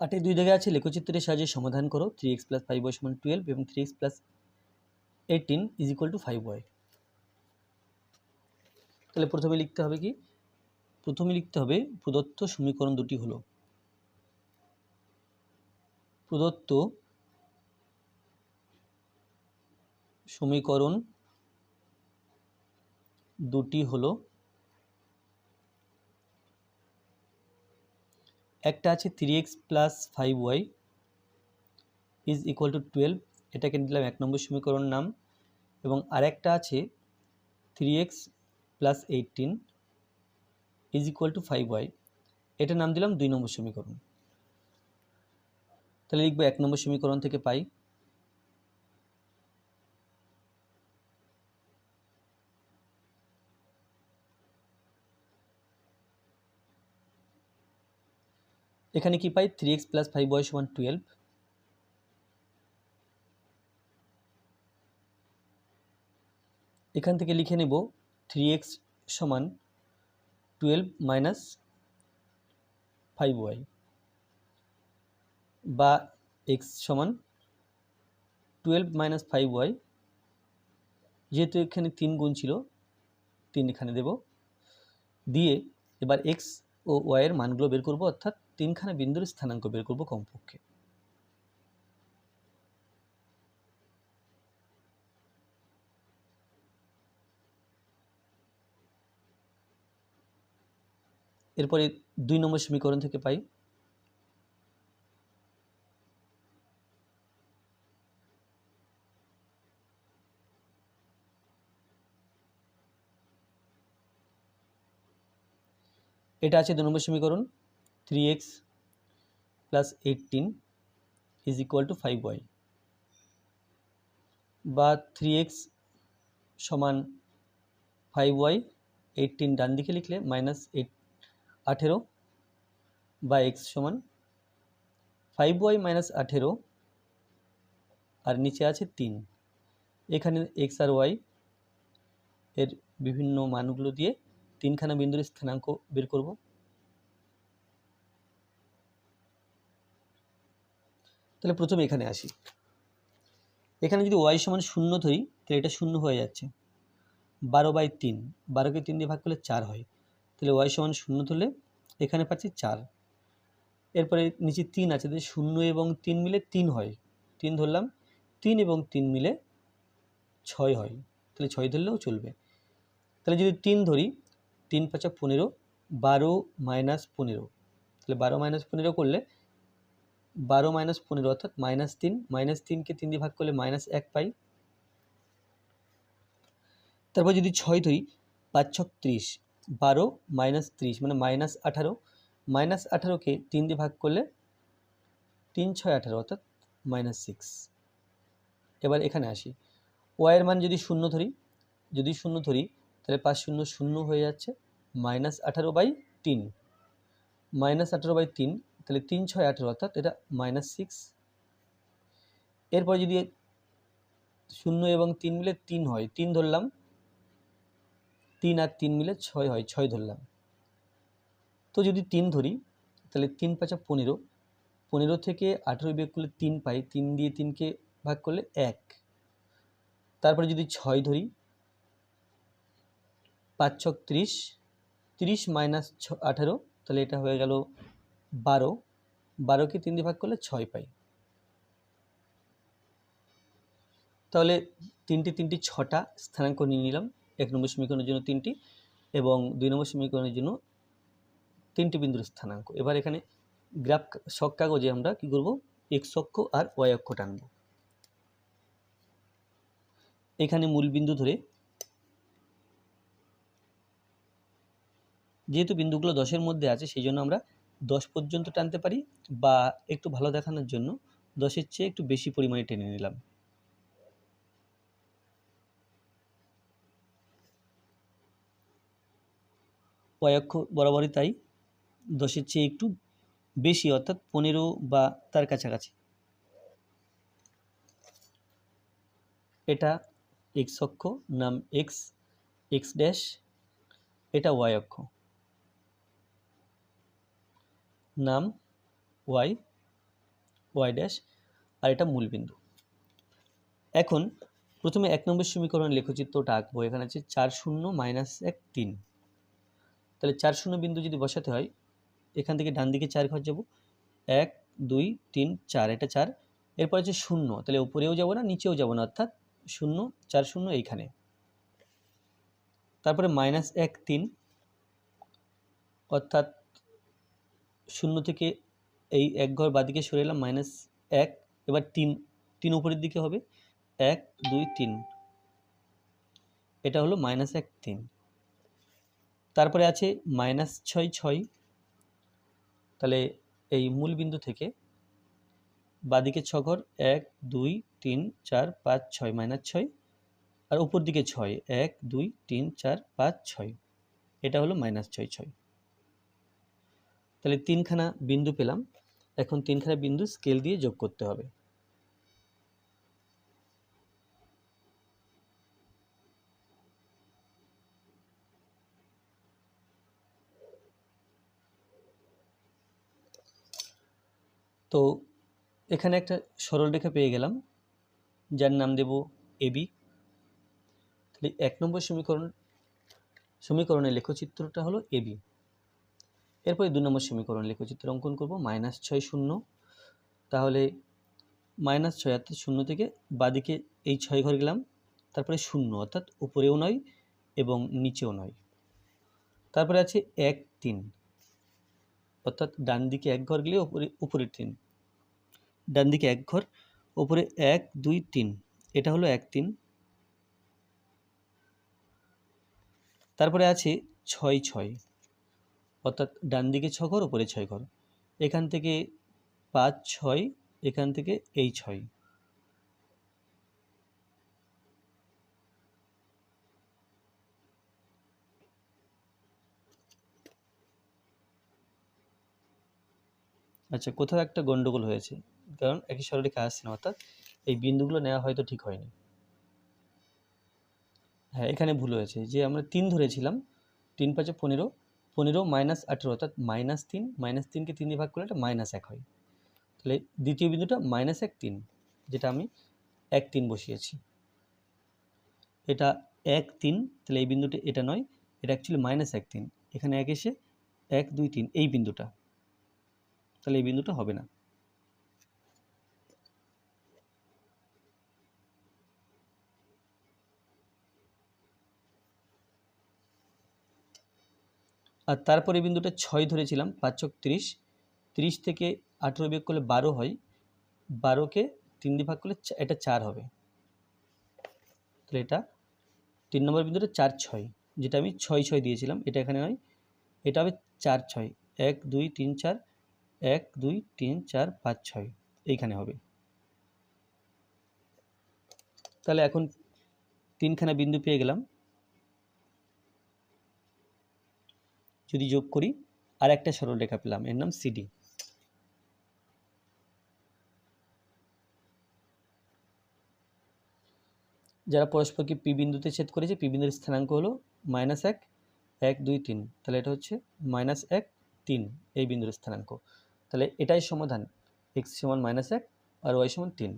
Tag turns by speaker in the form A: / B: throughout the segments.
A: আটের দুই জায়গায় আছে লেখচিত্রের সাহায্যে সমাধান করো three x plus five y সমান টুয়েলভ এবং three x plus eighteen is equal to five y তাহলে প্রথমে লিখতে হবে কি? প্রথমে লিখতে হবে প্রদত্ত সমীকরণ দুটি হলো। প্রদত্ত সমীকরণ দুটি হলো একটা আছে three x plus five y is equal to twelve এটাকে দিলাম এক নম্বর সমীকরণ নাম। এবং আরেকটা আছে three x plus eighteen is equal to five y এটা নাম দিলাম দুই নম্বর সমীকরণ। তাহলে লিখব এক নম্বর সমীকরণ থেকে পাই। এখানে কি পাই? Three x plus five y সমান টুয়েলভ এখান থেকে লিখে নেব থ্রি এক্স সমান টুয়েলভ মাইনাস ফাইভ ওয়াই বা এক্স সমান টুয়েলভ মাইনাস ফাইভ ওয়াই যেহেতু এখানে তিন গুণ ছিল, তিন এখানে দেব। দিয়ে এবার এক্স ও ওয়াইয়ের মানগুলো বের করব, অর্থাৎ তিনখানা বিন্দুর স্থানাঙ্ক বের করব কমপক্ষে। এরপরে দুই নম্বর সমীকরণ থেকে পাই। এটা আছে দু নম্বর সমীকরণ। Three x plus eighteen is equal to five y বা থ্রি এক্স সমান ফাইভ ওয়াই এইটিন ডান দিকে লিখলে মাইনাস এইট আঠেরো বা এক্স সমান ফাইভ ওয়াই মাইনাস আঠেরো আর নিচে আছে তিন। এখানে এক্স আর ওয়াই এর বিভিন্ন মানগুলো দিয়ে তিনখানা বিন্দুর স্থানাঙ্ক বের করব। তাহলে প্রথমে এখানে আসি। এখানে যদি ওয়াই সমান শূন্য ধরি, তাহলে এটা শূন্য হয়ে যাচ্ছে। বারো বাই তিন, বারোকে তিন দিয়ে ভাগ করলে চার হয়। তাহলে ওয়াই সমান শূন্য ধরলে এখানে পাচ্ছি চার। এরপরে নিচে তিন আছে, তাহলে শূন্য এবং তিন মিলে তিন হয়। তিন ধরলাম, তিন এবং তিন মিলে ছয় হয়। তাহলে ছয় ধরলেও চলবে। তাহলে যদি তিন ধরি, তিন পাঁচা পনেরো, বারো মাইনাস পনেরো। তাহলে বারো মাইনাস পনেরো করলে বারো মাইনাস পনেরো অর্থাৎ মাইনাস তিন। মাইনাস তিনকে তিন দিয়ে ভাগ করলে মাইনাস এক পাই। তারপর যদি ছয় ধরি, পাঁচ ছক ত্রিশ, বারো মাইনাস ত্রিশ মানে মাইনাস আঠারো। মাইনাস আঠারোকে তিন দিয়ে ভাগ করলে তিন ছয় আঠারো অর্থাৎ মাইনাস সিক্স এবার এখানে আসি। ওয়াইয়ের মান যদি শূন্য ধরি, যদি শূন্য ধরি, তাহলে পাঁচ শূন্য শূন্য হয়ে যাচ্ছে। মাইনাস আঠারো বাই তিন। মাইনাস আঠারো বাই তিন তাহলে তিন ছয় আঠেরো অর্থাৎ এটা মাইনাস সিক্স এরপর যদি শূন্য এবং তিন মিলে তিন হয়, তিন ধরলাম, তিন আর তিন মিলে ছয় হয়, ছয় ধরলাম। তো যদি তিন ধরি, তাহলে তিন পাঁচা পনেরো পনেরো থেকে আঠেরো বিয়োগ করলে তিন পাই, তিন দিয়ে তিনকে ভাগ করলে এক। তারপরে যদি ছয় ধরি, পাঁচ ছক ত্রিশ, তিরিশ মাইনাস ছ, আঠেরো, তাহলে এটা হয়ে গেল বারো। বারোকে তিন দিয়ে ভাগ করলে ছয় পাই। তাহলে তিনটি তিনটি ছটা স্থানাঙ্ক নিয়ে নিলাম। এক নম্বর সমীকরণের জন্য তিনটি এবং দুই নম্বর সমীকরণের জন্য তিনটি বিন্দুর স্থানাঙ্ক। এবার এখানে গ্রাফ শক কাগজে আমরা কি করব? এক্স অক্ষ আর ওয়াই অক্ষ টানব। এখানে মূল বিন্দু ধরে যেহেতু বিন্দুগুলো দশের মধ্যে আছে, সেই জন্য আমরা দশ পর্যন্ত টানতে পারি বা একটু ভালো দেখানোর জন্য দশের চেয়ে একটু বেশি পরিমাণে টেনে নিলাম। অক্ষ বরাবরই তাই, দশের চেয়ে একটু বেশি, অর্থাৎ পনেরো বা তার কাছাকাছি। এটা এক্স অক্ষ নাম এক্স এক্স ড্যাশ এটা ওয়াই অক্ষ। নাম ওয়াই ওয়াই ড্যাশ, আর এটা মূলবিন্দু এখন প্রথমে এক নম্বর সমীকরণ লেখচিত্রটা আঁকবো। এখানে আছে চার শূন্য মাইনাস এক তিন। তাহলে চার শূন্য বিন্দু যদি বসাতে হয়, এখান থেকে ডান দিকে চার ঘর যাব। এক, দুই, তিন, চার, এটা চার। এরপর আছে শূন্য। তাহলে উপরেও যাব না, নিচেও যাব না, অর্থাৎ শূন্য, চার শূন্য এইখানে। তারপরে মাইনাস এক, তিন, অর্থাৎ শূন্য থেকে এই এক ঘর বাদিকে সরে এলাম মাইনাস এক, এবার তিন তিন উপরের দিকে হবে, এক, দুই, তিন। এটা হলো মাইনাস এক, তিন। তারপরে আছে মাইনাস ছয় ছয়। তাহলে এই মূল বিন্দু থেকে বাদিকে ছ ঘর, এক, দুই, তিন, চার, পাঁচ, ছয় মাইনাস ছয়। আর উপর দিকে ছয়, এক, দুই, তিন, চার, পাঁচ, ছয়। এটা হলো মাইনাস ছয় ছয়। তাহলে তিনখানা বিন্দু পেলাম। এখন তিনখানা বিন্দু স্কেল দিয়ে যোগ করতে হবে। তো এখানে একটা সরলরেখা পেয়ে গেলাম, যার নাম দেব এবি তাহলে এক নম্বর সমীকরণ, সমীকরণের লেখচিত্রটা হলো এবি এরপরে দু নম্বর সমীকরণ লেখচিত্র অঙ্কন করব মাইনাস ছয় শূন্য। তাহলে মাইনাস ছয়, অর্থাৎ শূন্য থেকে বাদিকে এই ছয় ঘর গেলাম, তারপরে শূন্য, অর্থাৎ উপরেও নয় এবং নিচেও নয়। তারপরে আছে এক তিন, অর্থাৎ ডান দিকে এক ঘর গেলে উপরে উপরের তিন। ডান দিকে এক ঘর ওপরে এক, দুই, তিন, এটা হলো এক তিন। তারপরে আছে ছয় ছয় অর্থাৎ ডান দিকে ছ ঘর ওপরে ছয় ঘর। এখান থেকে পাঁচ, ছয়, এখান থেকে এই ছয়। আচ্ছা কোথাও একটা গন্ডগোল হয়েছে, কারণ একই সরলরেখা আসছে না, অর্থাৎ এই বিন্দুগুলো নেওয়া হয়তো ঠিক হয়নি। হ্যাঁ এখানে ভুল হয়েছে। যে আমরা তিন ধরেছিলাম, তিন পাঁচে পনেরো পনেরো মাইনাস আঠেরো, অর্থাৎ মাইনাস তিন মাইনাস তিনকে তিন দিয়ে ভাগ করলে এটা মাইনাস এক হয়। তাহলে দ্বিতীয় বিন্দুটা মাইনাস এক তিন, যেটা আমি এক তিন বসিয়েছি। এটা এক তিন, তাহলে এই বিন্দুটা এটা নয়, এটা অ্যাকচুয়ালি মাইনাস এক তিন। এখানে এক এসে এক, দুই, তিন, এই বিন্দুটা। তাহলে এই বিন্দুটা হবে না। আর তারপরে বিন্দুটা ছয় ধরেছিলাম, পাঁচক তিরিশ। তিরিশ থেকে আঠেরো বিয়োগ করলে বারো হয়। বারোকে তিন দিয়ে ভাগ করলে এটা চার হবে। তাহলে এটা তিন নম্বর বিন্দুটা চার ছয়, যেটা আমি ছয় ছয় দিয়েছিলাম, এটা এখানে নয়, এটা হবে চার ছয়। এক, দুই, তিন, চার, এক, দুই, তিন, চার, পাঁচ, ছয়, এইখানে হবে। তাহলে এখন তিনখানা বিন্দু পেয়ে গেলাম। যদি যোগ করি আর একটা সরলরেখা পেলাম, এর নাম সিডি যারা পরস্পরকে পি বিন্দুতে ছেদ করেছে পি বিন্দুর স্থানাঙ্ক হলো মাইনাস এক এক, দুই, তিন। তাহলে এটা হচ্ছে মাইনাস এক, তিন, এই বিন্দুর স্থানাঙ্ক। তাহলে এটাই সমাধান এক্স সমান মাইনাস এক আর ওয়াই সমান তিন।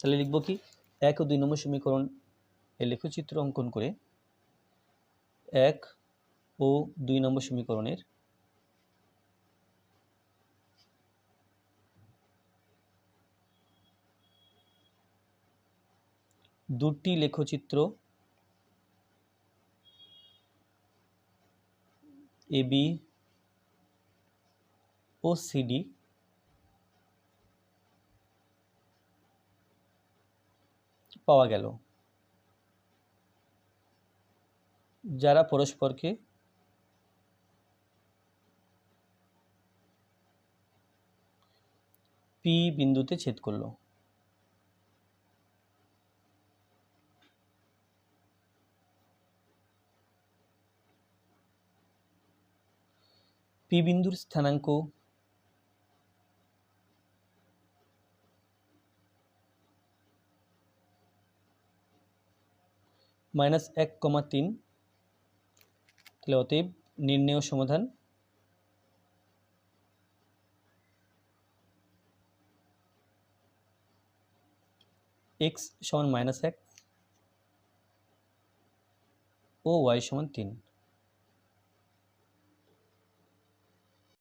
A: তাহলে লিখব কি, এক ও দুই নম্বর সমীকরণ এর লেখচিত্র অঙ্কন করে, এক ও দুই নম্বর সমীকরণের। দুটি লেখচিত্র এবি ও সিডি পাওয়া গেল। যারা পরস্পরকে পি বিন্দুতে ছেদ করল। পি বিন্দুর স্থানাঙ্ক মাইনাস এক কমা তিন, তাহলে অতএব নির্ণেয় সমাধান এক্স সমান মাইনাস এক ও ওয়াই সমান তিন।